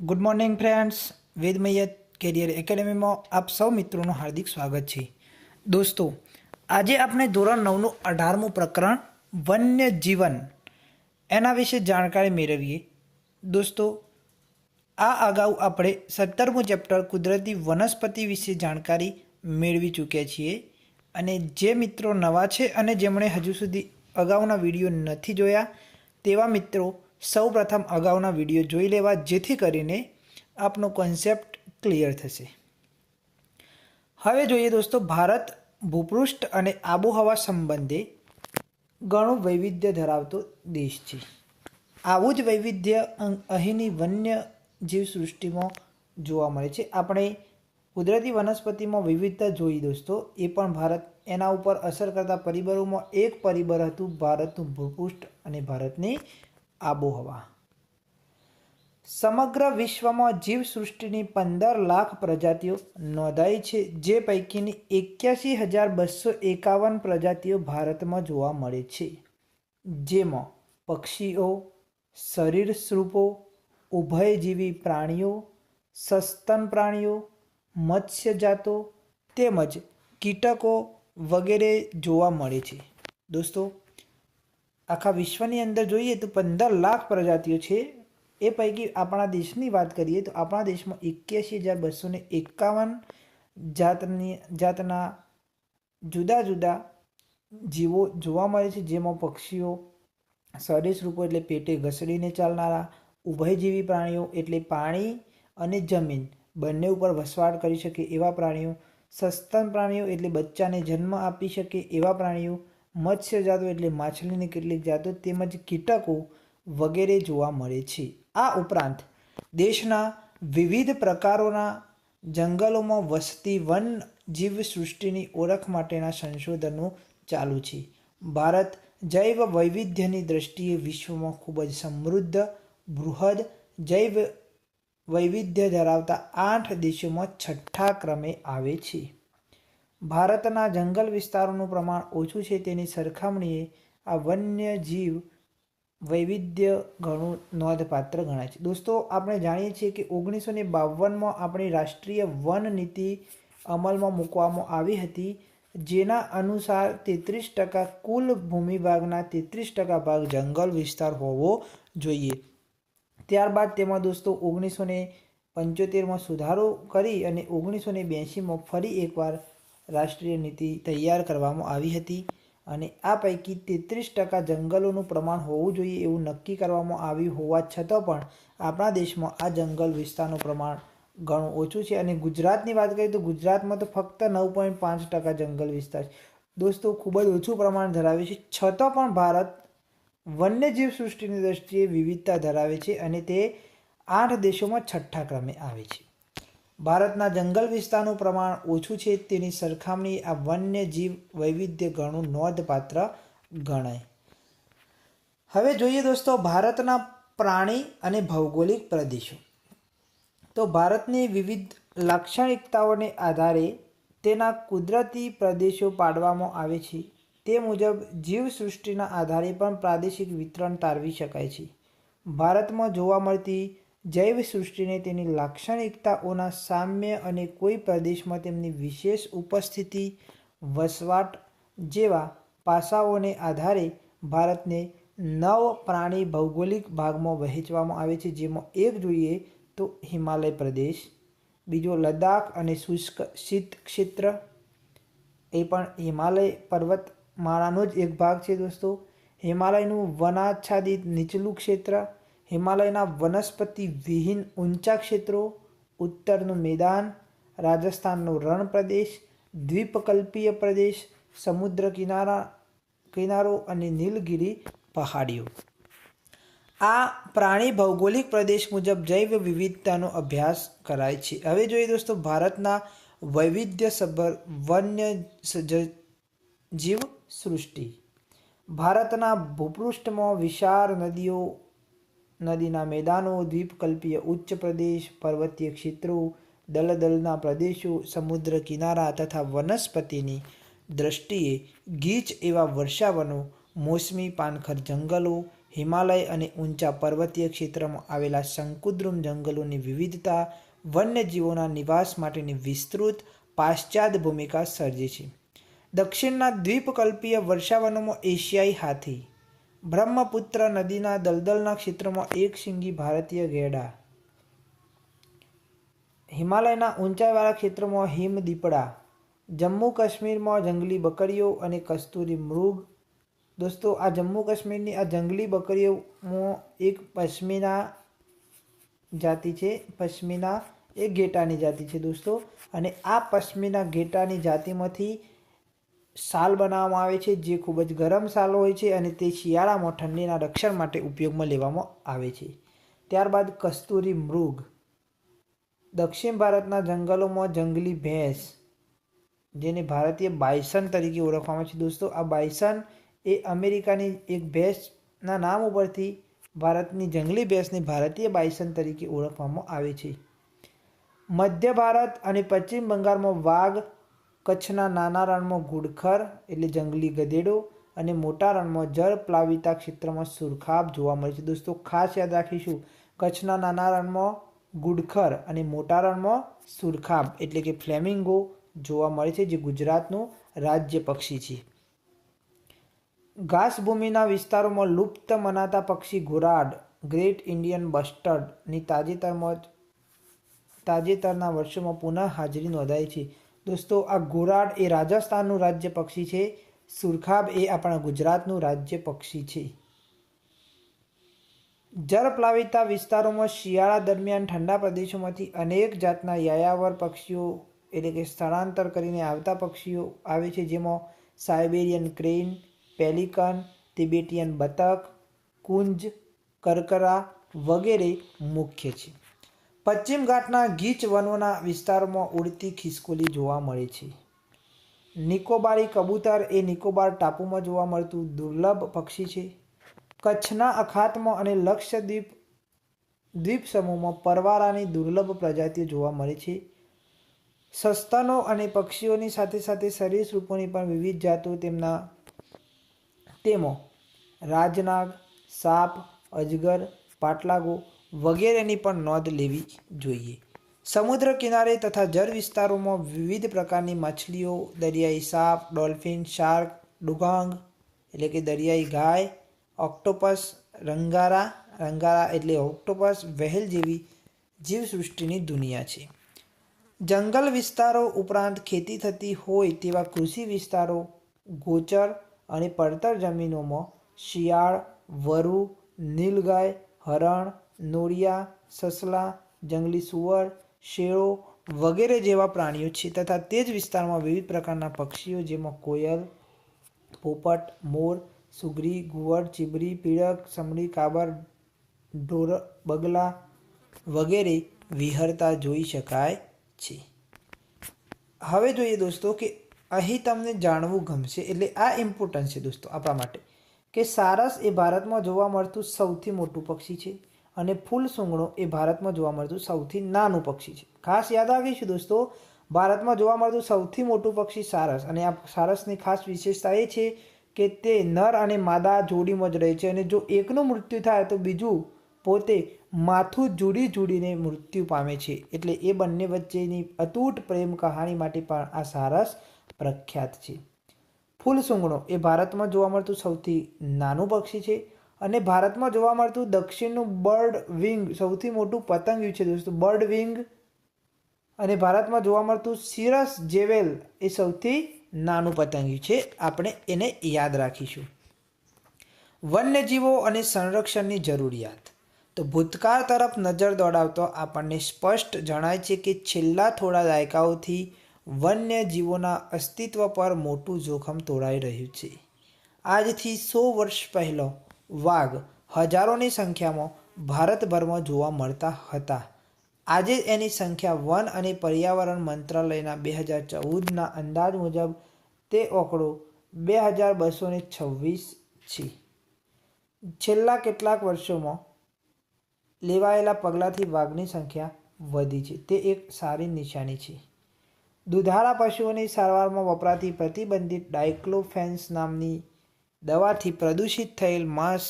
Good morning friends વેદમૈયત career એકેડેમીમાં આપ સૌ મિત્રોનું હાર્દિક સ્વાગત છે. દોસ્તો, આજે આપણે ધોરણ નવનું અઢારમું પ્રકરણ વન્ય જીવન એના વિશે જાણકારી મેળવીએ. દોસ્તો, આ અગાઉ આપણે સત્તરમું ચેપ્ટર કુદરતી વનસ્પતિ વિશે જાણકારી મેળવી ચૂક્યા છીએ અને જે મિત્રો નવા છે અને જેમણે હજુ સુધી અગાઉના વીડિયો નથી જોયા, તેવા મિત્રો સૌ પ્રથમ અગાઉના વીડિયો જોઈ લેવા, જેથી કરીને આપનો કોન્સેપ્ટ ક્લિયર થશે. હવે જોઈએ દોસ્તો, ભારત ભૂપૃષ્ઠ અને આબોહવા સંબંધે ઘણું વૈવિધ્ય ધરાવતો દેશ છે. આવું જ વૈવિધ્ય અહીંની વન્ય જીવ સૃષ્ટિમાં જોવા મળે છે. આપણે કુદરતી વનસ્પતિમાં વિવિધતા જોઈ દોસ્તો, એ પણ ભારત એના ઉપર અસર કરતા પરિબળોમાં એક પરિબળ હતું ભારતનું ભૂપૃષ્ઠ અને ભારતની આબોહવા. સમગ્ર વિશ્વમાં જીવસૃષ્ટિની પંદર લાખ પ્રજાતિઓ નોંધાઈ છે, જે પૈકીની એક્યાસી હજાર બસો એકાવન પ્રજાતિઓ ભારતમાં જોવા મળે છે. જેમાં પક્ષીઓ સરીસૃપો ઉભયજીવી પ્રાણીઓ, સસ્તન પ્રાણીઓ, મત્સ્યજાતો તેમજ કીટકો વગેરે જોવા મળે છે. દોસ્તો આખા વિશ્વની અંદર જોઈએ તો પંદર લાખ પ્રજાતિઓ છે. એ પૈકી આપણા દેશની વાત કરીએ તો આપણા દેશમાં એક્યાસી હજાર બસો ને એકાવન જાતની, જાતના જુદા જુદા જીવો જોવા મળે છે. જેમાં પક્ષીઓ સરીસૃપો એટલે પેટે ઘસડીને ચાલનારા, ઉભયજીવી પ્રાણીઓ એટલે પાણી અને જમીન બંને ઉપર વસવાટ કરી શકે એવા પ્રાણીઓ, સસ્તન પ્રાણીઓ એટલે બચ્ચાને જન્મ આપી શકે એવા પ્રાણીઓ મત્સ્યજાતો એટલે માછલીની કેટલીક જાતો તેમજ કીટકો વગેરે જોવા મળે છે. આ ઉપરાંત દેશના વિવિધ પ્રકારોના જંગલોમાં વસતી વન જીવ સૃષ્ટિની ઓળખ માટેના સંશોધનો ચાલુ છે. ભારત જૈવ વૈવિધ્યની દ્રષ્ટિએ વિશ્વમાં ખૂબ જ સમૃદ્ધ, બૃહદ જૈવ વૈવિધ્ય ધરાવતા આઠ દેશોમાં છઠ્ઠા ક્રમે આવે છે. ભારતના જંગલ વિસ્તારોનું પ્રમાણ ઓછું છે તેની સરખામણીએ આ વન્ય જીવ વૈવિધ્ય ઘણું નોંધપાત્ર ગણાય છે. દોસ્તો, આપણે જાણીએ છીએ કે ઓગણીસો ને બાવનમાં આપણી રાષ્ટ્રીય વન નીતિ અમલમાં મૂકવામાં આવી હતી, જેના અનુસાર તેત્રીસ ટકા કુલ ભૂમિભાગના તેત્રીસ ટકા ભાગ જંગલ વિસ્તાર હોવો જોઈએ. ત્યારબાદ તેમાં દોસ્તો, ઓગણીસો ને પંચોતેરમાં સુધારો કરી અને ઓગણીસો ને બ્યાસીમાં ફરી એકવાર રાષ્ટ્રીય નીતિ તૈયાર કરવામાં આવી હતી અને આ પૈકી તેત્રીસ ટકા જંગલોનું પ્રમાણ હોવું જોઈએ એવું નક્કી કરવામાં આવ્યું હોવા છતાં પણ આપણા દેશમાં આ જંગલ વિસ્તારનું પ્રમાણ ઘણું ઓછું છે. અને ગુજરાતની વાત કરીએ તો ગુજરાતમાં તો ફક્ત નવ પોઈન્ટ પાંચ ટકા જંગલ વિસ્તાર છે. દોસ્તો, ખૂબ જ ઓછું પ્રમાણ ધરાવે છે. છતાં પણ ભારત વન્યજીવ સૃષ્ટિની દ્રષ્ટિએ વિવિધતા ધરાવે છે અને તે આઠ દેશોમાં છઠ્ઠા ક્રમે આવે છે. ભારતના જંગલ વિસ્તારનું પ્રમાણ ઓછું છે, તેની સરખામણી આ વન્યજીવ વૈવિધ્ય ઘણું નોંધપાત્ર ગણાય. હવે જોઈએ દોસ્તો ભારતના પ્રાણી અને ભૌગોલિક પ્રદેશો. તો ભારતની વિવિધ લાક્ષણિકતાઓને આધારે તેના કુદરતી પ્રદેશો પાડવામાં આવે છે. તે મુજબ જીવસૃષ્ટિના આધારે પણ પ્રાદેશિક વિતરણ તારવી શકાય છે. ભારતમાં જોવા મળતી જૈવ સૃષ્ટિને તેની લાક્ષણિકતાઓના સામ્ય અને કોઈ પ્રદેશમાં તેમની વિશેષ ઉપસ્થિતિ, વસવાટ જેવા પાસાઓને આધારે ભારતને નવ પ્રાણી ભૌગોલિક ભાગમાં વહેંચવામાં આવે છે. જેમાં એક જોઈએ તો હિમાલય પ્રદેશ, બીજો લદ્દાખ અને શુષ્ક શીત ક્ષેત્ર. એ પણ હિમાલય પર્વતમાળાનો જ એક ભાગ છે દોસ્તો. હિમાલયનું વનાચ્છાદિત નીચલું ક્ષેત્ર હિમાલયના વનસ્પતિ વિહીન ઊંચા ક્ષેત્રો, ઉત્તરનું મેદાન, રાજસ્થાનનો રણ પ્રદેશ દ્વીપકલ્પીય પ્રદેશ, સમુદ્ર કિનારા, કિનારો અને નીલગિરી પહાડીઓ. આ પ્રાણી ભૌગોલિક પ્રદેશ મુજબ જૈવ વિવિધતાનો અભ્યાસ કરાય છે. હવે જોઈએ દોસ્તો, ભારતના વૈવિધ્યસભર વન્ય જીવ સૃષ્ટિ ભારતના ભૂપૃષ્ઠમાં વિશાળ નદીઓ નદીના મેદાનો, દ્વીપકલ્પીય ઉચ્ચ પ્રદેશ, પર્વતીય ક્ષેત્રો, દલદલના પ્રદેશો, સમુદ્ર કિનારા તથા વનસ્પતિની દ્રષ્ટિએ ગીચ એવા વર્ષાવનો, મોસમી પાનખર જંગલો, હિમાલય અને ઊંચા પર્વતીય ક્ષેત્રમાં આવેલા શંકુદ્રુમ જંગલોની વિવિધતા વન્યજીવોના નિવાસ માટેની વિસ્તૃત પાશ્ચાત્ય ભૂમિકા સર્જે છે. દક્ષિણના દ્વીપકલ્પીય વર્ષાવનોમાં એશિયાઈ હાથી બ્રહ્મપુત્ર નદીના દલદલના ક્ષેત્રમાં એક શિંગી ભારતીય ગેડા હિમાલયના ઊંચાઈવાળા ક્ષેત્રમાં હિમ દીપડા. જમ્મુ કાશ્મીરમાં જંગલી બકરીઓ અને કસ્તુરી મૃગ. દોસ્તો, આ જમ્મુ કાશ્મીરની આ જંગલી બકરીઓમાં એક પશ્મિના જાતિ છે. પશ્મિના એ ઘેટાની જાતિ છે દોસ્તો. અને આ પશ્મિના ઘેટાની જાતિમાંથી શાલ બનાવવામાં આવે છે, જે ખૂબ જ ગરમ શાલ હોય છે અને તે શિયાળામાં ઠંડીના રક્ષણ માટે ઉપયોગમાં લેવામાં આવે છે. ત્યારબાદ કસ્તુરી મૃગ. દક્ષિણ ભારતના જંગલોમાં જંગલી ભેંસ, જેને ભારતીય બાયસન તરીકે ઓળખવામાં આવે છે. દોસ્તો, આ બાયસન એ અમેરિકાની એક ભેંસના નામ ઉપરથી ભારતની જંગલી ભેંસને ભારતીય બાયસન તરીકે ઓળખવામાં આવે છે. મધ્ય ભારત અને પશ્ચિમ બંગાળમાં વાઘ કચ્છના નાના રણમાં ઘુડખર એટલે જંગલી ગધેડો અને મોટા રણમાં જળ પ્લાવિતા ક્ષેત્રમાં સુરખાબ જોવા મળે છે. દોસ્તો, ખાસ યાદ રાખીશું, કચ્છના નાના રણમાં ગુડખર અને મોટા રણમાં સુરખાબ એટલે કે ફ્લેમિંગો જોવા મળે છે, જે ગુજરાતનું રાજ્ય પક્ષી છે. ઘાસભૂમિના વિસ્તારોમાં લુપ્ત મનાતા પક્ષી ઘોરાડ, ગ્રેટ ઇન્ડિયન બસ્ટર્ડની તાજેતરમાં તાજેતરના વર્ષોમાં પુનઃ હાજરી નોંધાઈ છે. દોસ્તો, આ ઘોરાડ એ રાજસ્થાનનું રાજ્ય પક્ષી છે. સુરખાબ એ આપણા ગુજરાતનું રાજ્ય પક્ષી છે. જળપ્લાવિતા વિસ્તારોમાં શિયાળા દરમિયાન ઠંડા પ્રદેશોમાંથી અનેક જાતના યાયાવર પક્ષીઓ, એટલે કે સ્થળાંતર કરીને આવતા પક્ષીઓ આવે છે, જેમાં સાઇબેરિયન ક્રેન, પેલિકન, તિબેટિયન બતક, કુંજ, કરકરા વગેરે મુખ્ય છે. પશ્ચિમ ઘાટના ગીચ વનોના વિસ્તારોમાં ઉડતી ખિસકોલી જોવા મળે છે. નિકોબારી કબૂતર એ નિકોબાર ટાપુમાં જોવા મળતું દુર્લભ પક્ષી છે. કચ્છના અખાતમાં અને લક્ષદ્વીપ દ્વીપ સમૂહમાં પરવારાની દુર્લભ પ્રજાતિઓ જોવા મળે છે. સસ્તનો અને પક્ષીઓની સાથે સાથે સરીસૃપોની પણ વિવિધ જાતો તેમના તેમાં રાજનાગ, સાપ, અજગર, પાટલાગો વગેરેની પણ નોંધ લેવી જોઈએ. સમુદ્ર કિનારે તથા જળ વિસ્તારોમાં વિવિધ પ્રકારની માછલીઓ, દરિયાઈ સાપ, ડોલ્ફિન, શાર્ક, ડુગાંગ એટલે કે દરિયાઈ ગાય, ઓક્ટોપસ, રંગારા રંગારા એટલે ઓક્ટોપસ, વહેલ જેવી જીવસૃષ્ટિની દુનિયા છે. જંગલ વિસ્તારો ઉપરાંત ખેતી થતી હોય તેવા કૃષિ વિસ્તારો, ગોચર અને પડતર જમીનોમાં શિયાળ, વરુ, નીલગાય, હરણ નોળિયા સસલા, જંગલી સુવર, શેળો વગેરે જેવા પ્રાણીઓ છે તથા તે જ વિસ્તારમાં વિવિધ પ્રકારના પક્ષીઓ જેમાં કોયલ, પોપટ, મોર, સુગરી ઘુવડ ચીબરી, પીળક, સમડી, કાબર, ઢોર, બગલા વગેરે વિહરતા જોઈ શકાય છે. હવે જોઈએ દોસ્તો કે અહીં તમને જાણવું ગમશે એટલે આ ઇમ્પોર્ટન્ટ છે દોસ્તો આપણા માટે કે સારસ એ ભારતમાં જોવા મળતું સૌથી મોટું પક્ષી છે. અને ફૂલ સૂંગણો એ ભારતમાં જોવા મળતું સૌથી નાનું પક્ષી છે. ખાસ યાદ રાખીશું દોસ્તો, ભારતમાં જોવા મળતું સૌથી મોટું પક્ષી સારસ. અને આ સારસની ખાસ વિશેષતા એ છે કે તે નર અને માદા જોડીમાં જ રહે છે અને જો એકનું મૃત્યુ થાય તો બીજું પોતે માથું જુડી જુડીને મૃત્યુ પામે છે. એટલે એ બંને વચ્ચેની અતૂટ પ્રેમ કહાણી માટે પણ આ સારસ પ્રખ્યાત છે. ફૂલ સૂંગણો એ ભારતમાં જોવા મળતું સૌથી નાનું પક્ષી છે. અને ભારતમાં જોવા મળતું દક્ષિણનું બર્ડ વિંગ સૌથી મોટું પતંગિયું છે દોસ્તો. બર્ડ વિંગ અને ભારતમાં જોવા મળતું સિરસ જેવેલ એ સૌથી નાનું પતંગિયું છે. આપણે એને યાદ રાખીશું. વન્યજીવો અને સંરક્ષણની જરૂરિયાત. તો ભૂતકાળ તરફ નજર દોડાવતો આપણને સ્પષ્ટ જણાય છે કે છેલ્લા થોડા દાયકાઓથી વન્યજીવોના અસ્તિત્વ પર મોટું જોખમ તોડાઈ રહ્યું છે. આજથી સો વર્ષ પહેલાં વાઘ હજારોની સંખ્યામાં ભારતભરમાં જોવા મળતા હતા. આજે એની સંખ્યા વન અને પર્યાવરણ મંત્રાલયના બે હજાર ચૌદના અંદાજ મુજબ તે આંકડો બે હજાર બસો છવ્વીસ છે. છેલ્લા કેટલાક વર્ષોમાં લેવાયેલા પગલાંથી વાઘની સંખ્યા વધી છે. તે એક સારી નિશાની છે. દુધાળા પશુઓની સારવારમાં વપરાતી પ્રતિબંધિત ડાયક્લોફેન્સ નામની દવાથી પ્રદૂષિત થયેલ માંસ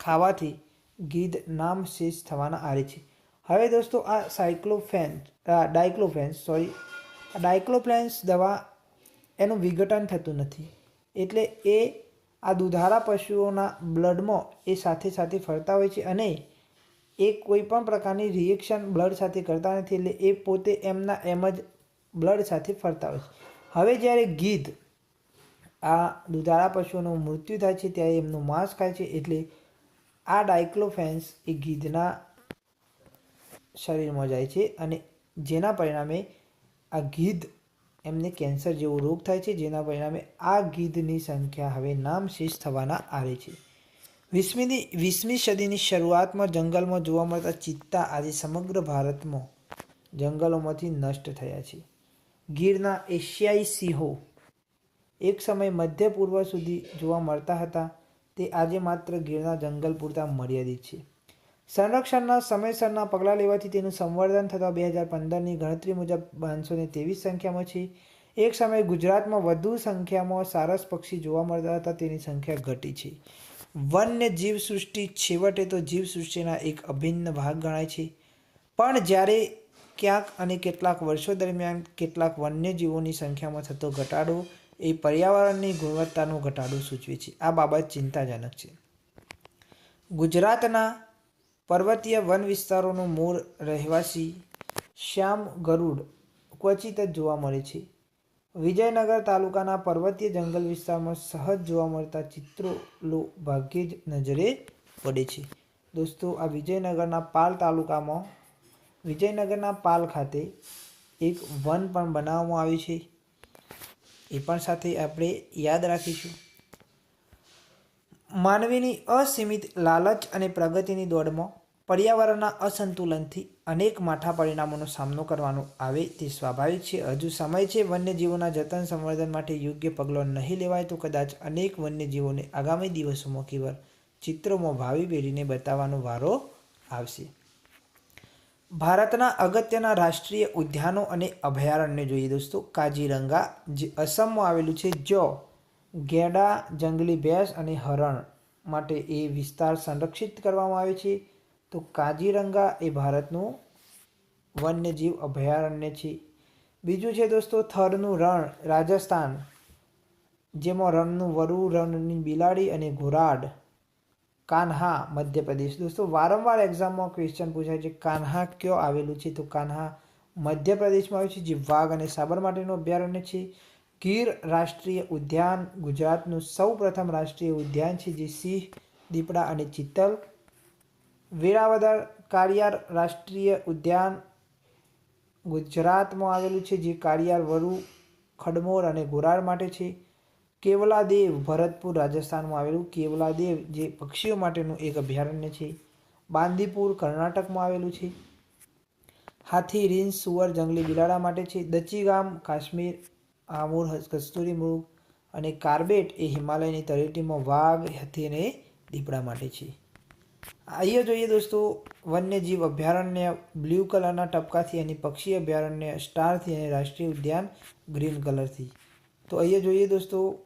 ખાવાથી ગીધ નામ શેષ થવાના આરે છે. હવે દોસ્તો, આ સાયક્લોફેન ડાયક્લોફેન્સ સોરી ડાયક્લોફેન્સ દવા એનું વિઘટન થતું નથી. એટલે એ આ દુધારા પશુઓના બ્લડમાં એ સાથે સાથે ફરતા હોય છે અને એ કોઈ પણ પ્રકારની રિએક્શન બ્લડ સાથે કરતા નથી. એટલે એ પોતે એમના એમ જ બ્લડ સાથે ફરતા હોય છે. હવે જ્યારે ગીધ આ દુધાળા પશુઓનું મૃત્યુ થાય છે ત્યારે એમનું માંસ ખાય છે એટલે આ ડાયક્લોફેન્સ એ ગીધના શરીરમાં જાય છે અને જેના પરિણામે આ ગીધ એમને કેન્સર જેવો રોગ થાય છે, જેના પરિણામે આ ગીધની સંખ્યા હવે નામશેષ થવાના આરે છે. વીસમીની, વીસમી સદીની શરૂઆતમાં જંગલમાં જોવા મળતા ચિત્તા આજે સમગ્ર ભારતમાં જંગલોમાંથી નષ્ટ થયા છે. ગીરના એશિયાઈ સિંહો એક સમય મધ્ય પૂર્વ સુધી જોવા મળતા હતા. તે આજે માત્ર ગીરના જંગલ પૂરતા મર્યાદિત છે. સંરક્ષણના સમયસરના પગલાં લેવાથી તેનું સંવર્ધન થતાં બે હજાર પંદરની ગણતરી મુજબ પાંચસો ને ત્રેવીસ સંખ્યામાં છે. એક સમયે ગુજરાતમાં વધુ સંખ્યામાં સારસ પક્ષી જોવા મળતા હતા, તેની સંખ્યા ઘટી છે. વન્ય જીવ સૃષ્ટિ છેવટે તો જીવ સૃષ્ટિના એક અભિન્ન ભાગ ગણાય છે. પણ જ્યારે ક્યાંક અને કેટલાક વર્ષો દરમિયાન કેટલાક વન્યજીવોની સંખ્યામાં થતો ઘટાડો એ પર્યાવરણની ગુણવત્તાનો ઘટાડો સૂચવે છે. આ બાબત ચિંતાજનક છે. ગુજરાતના પર્વતીય વન વિસ્તારોનું મૂળ રહેવાસી શ્યામ ગરુડ ક્વચિત જ જોવા મળે છે. વિજયનગર તાલુકાના પર્વતીય જંગલ વિસ્તારમાં સહજ જોવા મળતા ચિત્રો લો ભાગ્યે જ નજરે પડે છે. દોસ્તો, આ વિજયનગરના પાલ તાલુકામાં વિજયનગરના પાલ ખાતે એક વન પણ બનાવવામાં આવ્યું છે. એ પણ સાથે આપણે યાદ રાખીશું. માનવીની અસીમિત લાલચ અને પ્રગતિની દોડમાં પર્યાવરણના અસંતુલનથી અનેક માઠા પરિણામોનો સામનો કરવાનો આવે તે સ્વાભાવિક છે. હજુ સમય છે, વન્યજીવોના જતન સંવર્ધન માટે યોગ્ય પગલો નહીં લેવાય તો કદાચ અનેક વન્યજીવોને આગામી દિવસોમાં કેવળ ચિત્રોમાં ભાવિ પેઢીને બતાવવાનો વારો આવશે. ભારતના અગત્યના રાષ્ટ્રીય ઉદ્યાનો અને અભયારણ્ય જોઈએ દોસ્તો કાજીરંગા જે અસમમાં આવેલું છે, જો ગેડા, જંગલી ભેંસ અને હરણ માટે એ વિસ્તાર સંરક્ષિત કરવામાં આવે છે, તો કાજીરંગા એ ભારતનું વન્યજીવ અભયારણ્ય છે. બીજું છે દોસ્તો, થરનું રણ, રાજસ્થાન, જેમાં રણનું વરુ રણની બિલાડી અને ઘોરાડ કાન્હા, મધ્યપ્રદેશ. દોસ્તો, વારંવાર એક્ઝામમાં ક્વેશ્ચન પૂછાય છે, કાન્હા કયો આવેલું છે? તો કાન્હા મધ્યપ્રદેશમાં આવ્યું છે, જે વાઘ અને સાબરમાટીનું અભયારણ્ય છે. ગીર રાષ્ટ્રીય ઉદ્યાન, ગુજરાતનું સૌ પ્રથમ રાષ્ટ્રીય ઉદ્યાન છે, જે સિંહ, દીપડા અને ચિત્તલ. વેરાવદર કાળિયાર રાષ્ટ્રીય ઉદ્યાન ગુજરાતમાં આવેલું છે, જે કાળિયાર વરુ, ખડમોર અને ઘોરાડ માટે છે. કેવલાદેવ ભરતપુર, રાજસ્થાનમાં આવેલું કેવલાદેવ જે પક્ષીઓ માટેનું એક અભયારણ્ય છે. બાંદીપુર, કર્ણાટકમાં આવેલું છે. હાથી, રીંછ, સુવર, જંગલી બિલાડા માટે છે. દચી ગામ, કાશ્મીર, આમૂર, કસ્તુરી મૃગ અને કાર્બેટ એ હિમાલયની તળેટીમાં વાઘ, હાથી અને દીપડા માટે છે. અહીંયા જોઈએ દોસ્તો, વન્યજીવ અભયારણ્ય બ્લુ કલરના ટપકાથી અને પક્ષી અભયારણ્ય સ્ટારથી અને રાષ્ટ્રીય ઉદ્યાન ગ્રીન કલરથી. તો અહીંયા જોઈએ દોસ્તો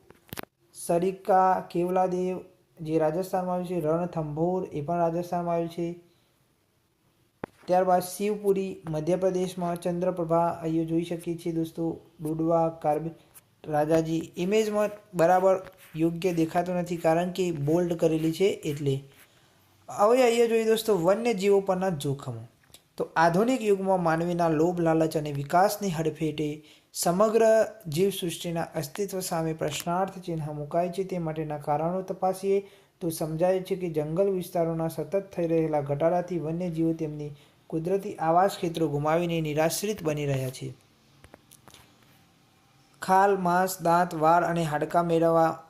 સરિકા, કેવલાદેવ, જે રાજસ્થાનમાં આવ્યું છે, રણથંભોર, એ પણ રાજસ્થાનમાં આવ્યું છે. ત્યારબાદ શિવપુરી, મધ્યપ્રદેશમાં ચંદ્રપ્રભા અહીંયા જોઈ શકીએ છીએ દોસ્તો. ડુડવા, કાર્બી, રાજાજી ઇમેજમાં બરાબર યોગ્ય દેખાતો નથી કારણ કે બોલ્ડ કરેલી છે એટલે. હવે અહીંયા જોઈએ દોસ્તો વન્યજીવો પરના જોખમો. તો આધુનિક યુગમાં માનવીના લોભ, લાલચ અને વિકાસની હડફેટે સમગ્ર જીવસૃષ્ટિના અસ્તિત્વ સામે પ્રશ્નાર્થ ચિહ્ન મુકાય છે તે માટેના કારણો તપાસીએ તો સમજાય છે કે જંગલ વિસ્તારોના સતત થઈ રહેલા ઘટાડાથી વન્યજીવો તેમની કુદરતી આવાસ ક્ષેત્રો ગુમાવીને નિરાશ્રિત બની રહ્યા છે. ખાલ, માંસ, દાંત, વાળ અને હાડકાં મેળવવા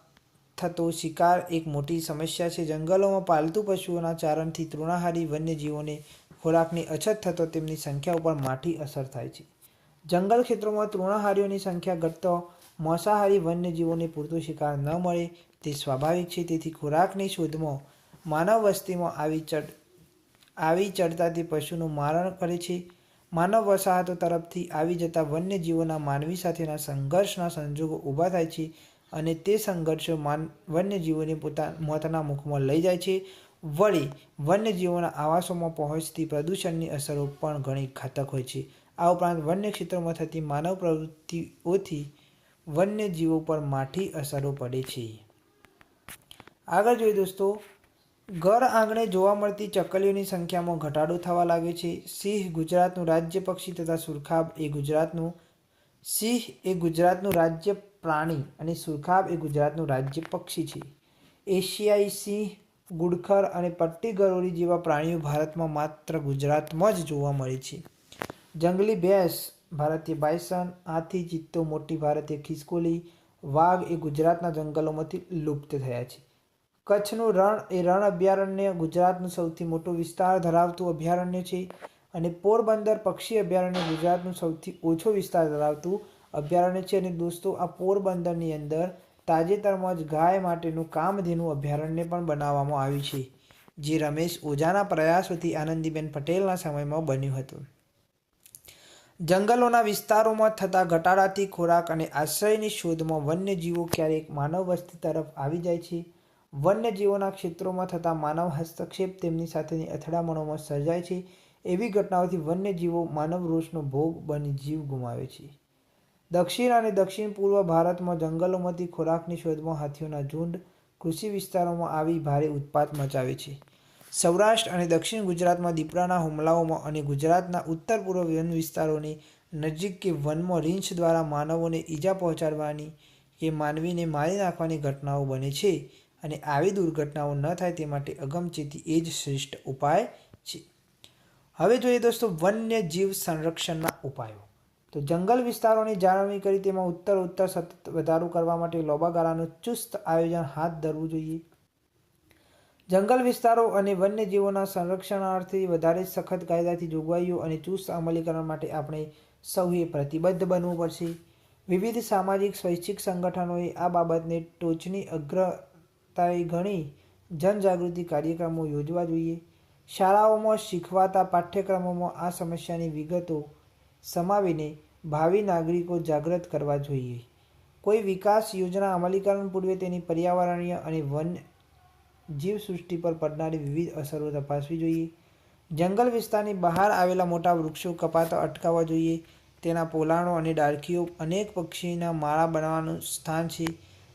થતો શિકાર એક મોટી સમસ્યા છે. જંગલોમાં પાલતુ પશુઓના ચારણથી તૃણાહારી વન્યજીવોને ખોરાકની અછત થતો તેમની સંખ્યા ઉપર માઠી અસર થાય છે. જંગલ ક્ષેત્રોમાં તૃણાહારીઓની સંખ્યા ઘટતો, માંસાહારી વન્યજીવોને પૂરતો શિકાર ન મળે તે સ્વાભાવિક છે. તેથી ખોરાકની શોધમાં માનવ વસ્તીમાં આવી ચડ, આવી ચડતા તે પશુનું મારણ કરે છે. માનવ વસાહતો તરફથી આવી જતા વન્યજીવોના માનવી સાથેના સંઘર્ષના સંજોગો ઊભા થાય છે અને તે સંઘર્ષો માન, વન્યજીવોને પોતા, મોતના મુખમાં લઈ જાય છે. વળી, વન્યજીવોના આવાસોમાં પહોંચતી પ્રદૂષણની અસરો પણ ઘણી ઘાતક હોય છે. આ ઉપરાંત વન્ય ક્ષેત્રોમાં થતી માનવ પ્રવૃત્તિઓથી વન્યજીવો પર માઠી અસરો પડે છે. આગળ જોઈએ દોસ્તો, ઘર આંગણે જોવા મળતી ચકલીઓની સંખ્યામાં ઘટાડો થવા લાગ્યો છે. સિંહ ગુજરાતનું રાજ્ય પક્ષી તથા સુરખાબ એ ગુજરાતનું, સિંહ એ ગુજરાતનું રાજ્ય પ્રાણી અને સુરખાબ એ ગુજરાતનું રાજ્ય પક્ષી છે. એશિયાઈ સિંહ, ગુડખર અને પટ્ટી ગરોળી જેવા પ્રાણીઓ ભારતમાં માત્ર ગુજરાતમાં જ જોવા મળે છે. જંગલી ભેંસ ભારતીય બાયસન હાથી ચિત્તો મોટી ભારતીય ખિસકોલી વાઘ એ ગુજરાતના જંગલોમાંથી લુપ્ત થયા છે. કચ્છનું રણ એ રણ અભયારણ્ય ગુજરાતનું સૌથી મોટો વિસ્તાર ધરાવતું અભયારણ્ય છે અને પોરબંદર પક્ષી અભયારણ્ય ગુજરાતનું સૌથી ઓછો વિસ્તાર ધરાવતું અભયારણ્ય છે. અને દોસ્તો, આ પોરબંદરની અંદર તાજેતરમાં જ ગાય માટેનું કામધેનું અભયારણ્ય પણ બનાવવામાં આવ્યું છે, જે રમેશ ઓઝાના પ્રયાસોથી આનંદીબેન પટેલના સમયમાં બન્યું હતું. જંગલોના વિસ્તારોમાં થતા ઘટાડાથી ખોરાક અને આશ્રયની શોધમાં વન્યજીવો ક્યારેક માનવ વસ્તી તરફ આવી જાય છે. વન્યજીવોના ક્ષેત્રોમાં થતા માનવ હસ્તક્ષેપ તેમની સાથેની અથડામણોમાં સર્જાય છે. એવી ઘટનાઓથી વન્યજીવો માનવ રોષનો ભોગ બની જીવ ગુમાવે છે. દક્ષિણ અને દક્ષિણ પૂર્વ ભારતમાં જંગલોમાંથી ખોરાકની શોધમાં હાથીઓના ઝુંડ કૃષિ વિસ્તારોમાં આવી ભારે ઉત્પાત મચાવે છે. સૌરાષ્ટ્ર અને દક્ષિણ ગુજરાતમાં દીપડાના હુમલાઓમાં અને ગુજરાતના ઉત્તર પૂર્વ વન વિસ્તારોની નજીક કે વનમાં રીંછ દ્વારા માનવોને ઈજા પહોંચાડવાની કે માનવીને મારી નાખવાની ઘટનાઓ બને છે અને આવી દુર્ઘટનાઓ ન થાય તે માટે અગમચેતી એ જ શ્રેષ્ઠ ઉપાય છે. હવે જોઈએ દોસ્તો વન્ય જીવ સંરક્ષણના ઉપાયો. તો જંગલ વિસ્તારોની જાળવણી કરી તેમાં ઉત્તર ઉત્તર સતત વધારો કરવા માટે લોબાગાળાનું ચુસ્ત આયોજન હાથ ધરવું જોઈએ. જંગલ વિસ્તારો અને વન્યજીવોના સંરક્ષણાર્થે વધારે સખત કાયદાથી જોગવાઈઓ અને ચુસ્ત અમલીકરણ માટે આપણે સૌએ પ્રતિબદ્ધ બનવું પડશે. વિવિધ સામાજિક, સ્વૈચ્છિક સંગઠનોએ આ બાબતને ટોચની અગ્રતાએ ગણી જનજાગૃતિ કાર્યક્રમો યોજવા જોઈએ. શાળાઓમાં શીખવાતા પાઠ્યક્રમોમાં આ સમસ્યાની વિગતો સમાવીને ભાવિ નાગરિકો જાગૃત કરવા જોઈએ. કોઈ વિકાસ યોજના અમલીકરણ પૂર્વે તેની પર્યાવરણીય અને વન જીવસૃષ્ટિ પર પડનારી વિવિધ અસરો તપાસવી જોઈએ. જંગલ વિસ્તારની બહાર આવેલા મોટા વૃક્ષો કપાતા અટકાવવા જોઈએ. તેના પોલાણો અને ડાળખીઓ અનેક પક્ષીના માળા બનાવવાનું સ્થાન છે.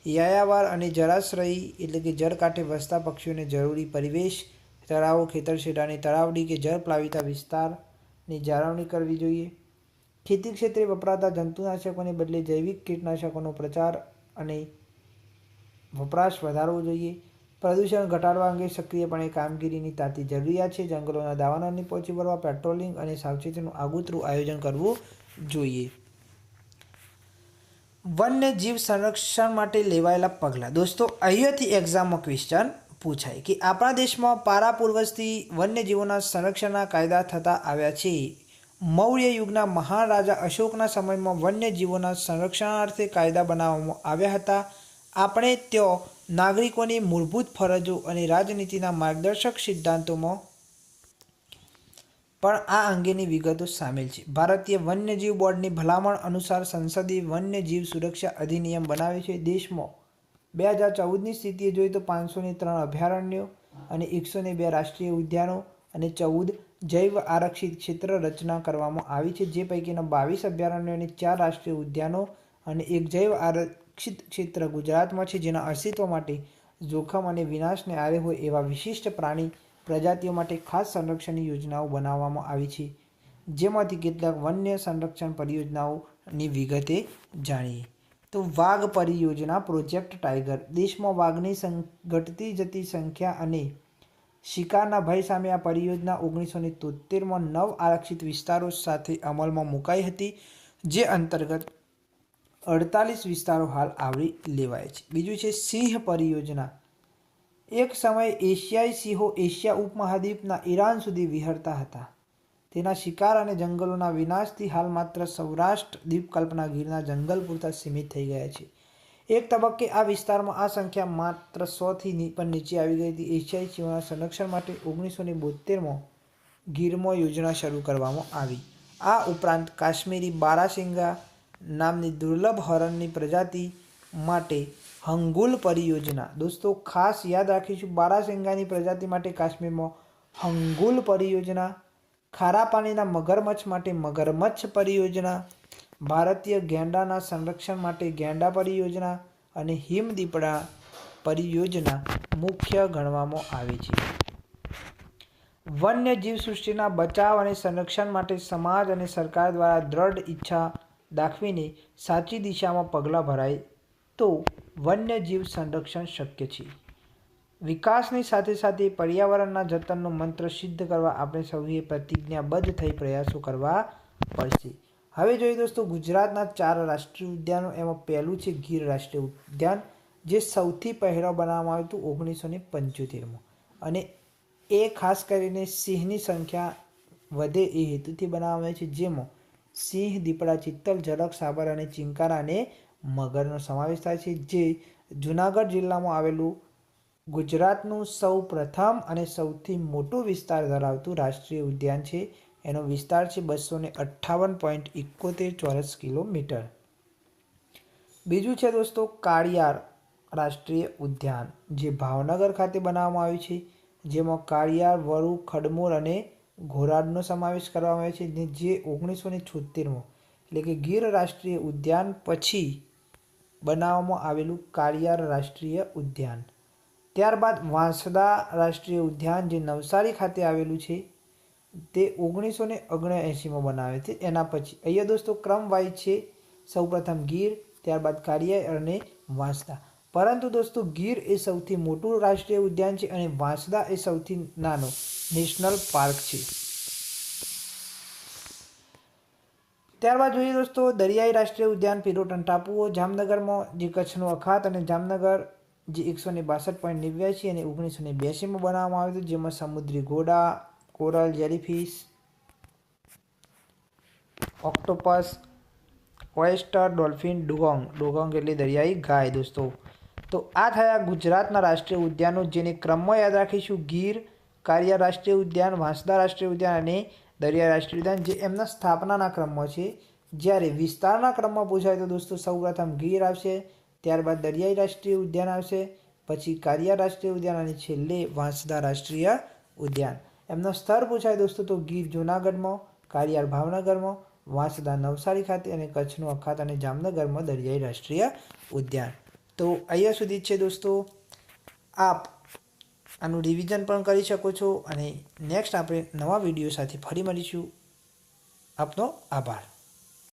યાયાવાર અને જરાશ્રયી એટલે કે જળ કાંઠે વસતા પક્ષીઓને જરૂરી પરિવેશ, તળાવો ખેતરશેડાની તળાવડી કે જળ પ્લાવિતા વિસ્તારની જાળવણી કરવી જોઈએ. ખેતી ક્ષેત્રે વપરાતા જંતુનાશકોને બદલે જૈવિક કીટનાશકોનો પ્રચાર અને વપરાશ વધારવો જોઈએ. પ્રદૂષણ ઘટાડવા અંગે સક્રિયપણે કામગીરીની તાતી જરૂરિયાત છે. જંગલોના દાવાનળને પહોંચી વળવા પેટ્રોલિંગ અને સાવચેતીનું આગોતરું આયોજન કરવું જોઈએ. વન્યજીવ સંરક્ષણ માટે લેવાયેલા પગલાં. દોસ્તો, અહીંયાથી એક્ઝામમાં ક્વેશ્ચન પૂછાય કે આપણા દેશમાં પારા પૂર્વજથી વન્યજીવોના સંરક્ષણના કાયદા થતા આવ્યા છે. મૌર્ય યુગના મહાન રાજા અશોકના સમયમાં વન્યજીવોના સંરક્ષણાર્થે કાયદા બનાવવામાં આવ્યા હતા. આપણે ત્યાં નાગરિકોની મૂળભૂત ફરજો અને રાજનીતિના માર્ગદર્શક સિદ્ધાંતોમાં પણ આ અંગેની વિગતો સામેલ છે. ભારતીય વન્યજીવ બોર્ડની ભલામણ અનુસાર સંસદીય વન્યજીવ સુરક્ષા અધિનિયમ બનાવે છે. દેશમાં બે હજાર ચૌદની સ્થિતિએ જોઈએ તો પાંચસો ત્રણ અભયારણ્યો અને એકસો બે રાષ્ટ્રીય ઉદ્યાનો અને ચૌદ જૈવ આરક્ષિત ક્ષેત્ર રચના કરવામાં આવી છે. જે પૈકીના બાવીસ અભયારણ્યો અને ચાર રાષ્ટ્રીય ઉદ્યાનો અને એક જૈવ આરક્ષિત ક્ષેત્ર ગુજરાતમાં છે, જેના અસ્તિત્વ માટે જોખમ અને વિનાશને આરે હોય એવા વિશિષ્ટ પ્રાણી પ્રજાતિઓ માટે ખાસ સંરક્ષણની યોજનાઓ બનાવવામાં આવી છે. જેમાંથી કેટલાક વન્ય સંરક્ષણ પરિયોજનાઓની વિગતે જાણીએ. તો વાઘ પરિયોજના પ્રોજેક્ટ ટાઈગર દેશમાં વાઘની ઘટતી જતી સંખ્યા અને શિકારના ભય સામે આ પરિયોજના ઓગણીસો ને તોતેરમાં નવ આરક્ષિત વિસ્તારો સાથે અમલમાં મુકાઈ હતી, જે અંતર્ગત અડતાલીસ વિસ્તારો હાલ આવરી લેવાય છે. બીજું છે સિંહ પરિયોજના. એક સમયે એશિયાઈ સિંહો એશિયા ઉપમહાદ્વીપના ઈરાન સુધી વિહરતા હતા. તેના શિકાર અને જંગલોના વિનાશથી હાલ માત્ર સૌરાષ્ટ્ર દ્વીપકલ્પના ગીરના જંગલ પૂરતા સીમિત થઈ ગયા છે. એક તબક્કે આ વિસ્તારમાં આ સંખ્યા માત્ર સોથી પણ નીચે આવી ગઈ હતી. એશિયાઈ સિંહોના સંરક્ષણ માટે ઓગણીસો ને બોતેરમાં ગીરમો યોજના શરૂ કરવામાં આવી. આ ઉપરાંત કાશ્મીરી બારાસિંગા નામની દુર્લભ હરણની પ્રજાતિ માટે હંગુલ પરિયોજના. દોસ્તો, ખાસ યાદ રાખીશું બારાસિંગાની પ્રજાતિ માટે કાશ્મીરમાં હંગુલ પરિયોજના ખારા પાણીના મગરમચ્છ માટે મગરમચ્છ પરિયોજના, ભારતીય ગેંડાના સંરક્ષણ માટે ગેંડા પરિયોજના અને હિમદીપડા પરિયોજના મુખ્ય ગણવામાં આવે છે. વન્ય જીવ સૃષ્ટિના બચાવ અને સંરક્ષણ માટે સમાજ અને સરકાર દ્વારા દ્રઢ ઈચ્છા દાખવીને સાચી દિશામાં પગલાં ભરાય તો વન્યજીવ સંરક્ષણ શક્ય છે. વિકાસની સાથે સાથે પર્યાવરણના જતનનો મંત્ર સિદ્ધ કરવા આપણે સૌએ પ્રતિજ્ઞાબદ્ધ થઈ પ્રયાસો કરવા પડશે. હવે જોઈએ દોસ્તો, ગુજરાતના ચાર રાષ્ટ્રીય ઉદ્યાનો, એમાં પહેલું છે ગીર રાષ્ટ્રીય ઉદ્યાન, જે સૌથી પહેલાં બનાવવામાં આવ્યું હતું ઓગણીસો ને પંચોતેરમાં. અને એ ખાસ કરીને સિંહની સંખ્યા વધે એ હેતુથી બનાવવામાં આવે છે. જેમાં સિંહ, દીપડા, ચિત્તલ ઝલક સાબર અને ચિંકારા અને મગરનો સમાવેશ થાય છે, જે જુનાગઢ જિલ્લામાં આવેલું ગુજરાતનું સૌ પ્રથમ અને સૌથી મોટું વિસ્તાર ધરાવતું રાષ્ટ્રીય ઉદ્યાન છે. એનો વિસ્તાર છે બસો ને અઠ્ઠાવન પોઈન્ટ એકોતેર ચોરસ કિલોમીટર. બીજું છે દોસ્તો કાળિયાર રાષ્ટ્રીય ઉદ્યાન, જે ભાવનગર ખાતે બનાવવામાં આવ્યું છે, જેમાં કાળિયાર, વરુ, ખડમોર અને ઘોરાડનો સમાવેશ કરવામાં આવે છે જે ઓગણીસો ને છોતેરમાં એટલે કે ગીર રાષ્ટ્રીય ઉદ્યાન પછી બનાવવામાં આવેલું કાળિયાર રાષ્ટ્રીય ઉદ્યાન. ત્યારબાદ વાંસદા રાષ્ટ્રીય ઉદ્યાન જે નવસારી ખાતે આવેલું છે, તે ઓગણીસો ને ઓગણએંશીમાં બનાવે છે. એના પછી અહીંયા દોસ્તો ક્રમવાઇઝ છે, સૌપ્રથમ ગીર, ત્યારબાદ કાળિયાર અને વાંસદા. પરંતુ દોસ્તો, ગીર એ સૌથી મોટું રાષ્ટ્રીય ઉદ્યાન છે અને વાંસદા એ સૌથી નાનો નેશનલ પાર્ક છે. ત્યારબાદ જોઈએ દોસ્તો, દરિયાઈ રાષ્ટ્રીય ઉદ્યાન પિરોટન ટાપુઓ જામનગરમાં જે કચ્છનો અખાત અને જામનગર જે એકસો ને બાસઠ પોઈન્ટ નેવ્યાસી અને ઓગણીસો ને બ્યાસીમાં બનાવવામાં આવ્યું હતું, જેમાં સમુદ્રી ઘોડા, coral jellyfish, octopus, oyster, dolphin dugong dugong એટલે દરિયાઈ ગાય દોસ્તો. તો આ થયા ગુજરાતના રાષ્ટ્રીય ઉદ્યાનો, જેને ક્રમમાં યાદ રાખીશું, ગીર, કારિયા રાષ્ટ્રીય ઉદ્યાન, વાંસદા રાષ્ટ્રીય ઉદ્યાન અને દરિયા રાષ્ટ્રીય ઉદ્યાન, જે એમના સ્થાપનાના ક્રમમાં છે. જ્યારે વિસ્તારના ક્રમમાં પૂછાય તો દોસ્તો સૌપ્રથમ ગીર આવશે, ત્યારબાદ દરિયાઈ રાષ્ટ્રીય ઉદ્યાન આવશે, પછી કારિયા રાષ્ટ્રીય ઉદ્યાન અને છેલ્લે વાંસદા રાષ્ટ્રીય ઉદ્યાન. એમનો સ્તર પૂછાય દોસ્તો તો ગીર જૂનાગઢમાં કારિયાર ભાવનગરમાં, વાંસદા નવસારી ખાતે અને કચ્છનું અખાત અને જામનગરમાં દરિયાઈ રાષ્ટ્રીય ઉદ્યાન. તો અહીંયા સુધી જ છે દોસ્તો, આપ આનું રિવિઝન પણ કરી શકો છો અને નેક્સ્ટ આપણે નવા વીડિયો સાથે ફરી મળીશું. આપનો આભાર.